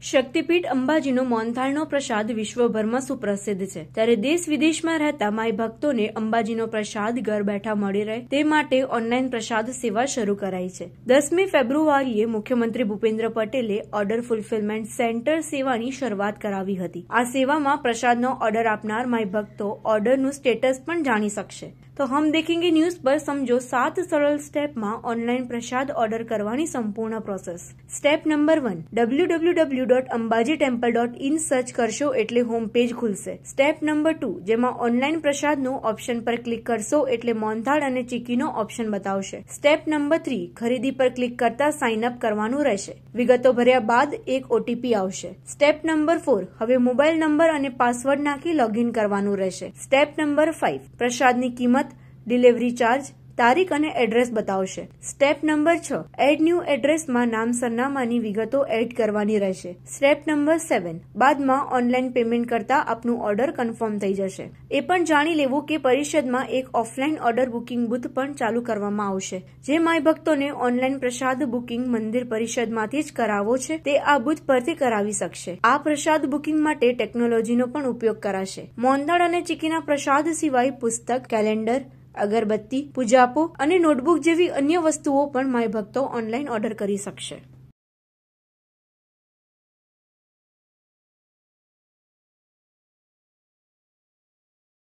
શક્તિપીઠ અંબાજીનો મોનથાળનો પ્રસાદ વિશ્વભરમાં સુપ્રસિદ્ધ છે. ત્યારે દેશ વિદેશમાં રહેતા માય ભક્તોને અંબાજીનો પ્રસાદ ઘર બેઠા મળી રહે તે માટે ઓનલાઈન પ્રસાદ સેવા શરૂ કરાઈ છે. દસમી ફેબ્રુઆરીએ મુખ્યમંત્રી ભૂપેન્દ્ર પટેલે ઓર્ડર ફુલફિલમેન્ટ સેન્ટર સેવાની શરૂઆત કરાવી હતી. આ સેવામાં પ્રસાદનો ઓર્ડર આપનાર માય ભક્તો ઓર્ડરનું સ્ટેટસ પણ જાણી શકશે. તો હમ દેખેંગે ન્યૂઝ પર સમજો સાત સરળ સ્ટેપમાં ઓનલાઈન પ્રસાદ ઓર્ડર કરવાની સંપૂર્ણ process. Step number one W W W dot Ambaji temple dot in search કરશો એટલે હોમ પેજ ખુલશે. સ્ટેપ નંબર ટુ, જેમાં ઓનલાઈન પ્રસાદનો ઓપ્શન પર ક્લિક કરશો એટલે મોનથાળ અને ચીકીનો ઓપ્શન બતાવશે. સ્ટેપ નંબર થ્રી, ખરીદી પર ક્લિક કરતા સાઇન અપ કરવાનું રહેશે. વિગતો ભર્યા બાદ એક ઓટીપી આવશે. સ્ટેપ નંબર ફોર, હવે મોબાઈલ નંબર અને પાસવર્ડ નાખી લોગિન કરવાનું રહેશે. સ્ટેપ નંબર ફાઇવ પ્રસાદની કિંમત ડિલિવરી ચાર્જ, તારીખ અને એડ્રેસ બતાવશે. સ્ટેપ નંબર છ, એડ ન્યૂ એડ્રેસમાં નામ સરનામાની વિગતો એડ કરવાની રહેશે. સ્ટેપ નંબર સેવન, બાદમાં ઓનલાઈન પેમેન્ટ કરતા આપનું ઓર્ડર કન્ફર્મ થઈ જશે. એ પણ જાણી લેવું કે પરિષદમાં એક ઓફલાઈન ઓર્ડર બુકિંગ બુથ પણ ચાલુ કરવામાં આવશે. જે માય ભક્તોને ઓનલાઈન પ્રસાદ બુકિંગ મંદિર પરિષદમાંથી જ કરાવવો છે, તે આ બુથ પરથી કરાવી શકશે. આ પ્રસાદ બુકિંગ માટે ટેકનોલોજીનો પણ ઉપયોગ કરાશે. મોંદાળ અને ચીકીના પ્રસાદ સિવાય પુસ્તક, કેલેન્ડર અગરબત્તી પૂજાપો અને નોટબુક જેવી અન્ય વસ્તુઓ પણ માય ભક્તો ઓનલાઈન ઓર્ડર કરી શકશે.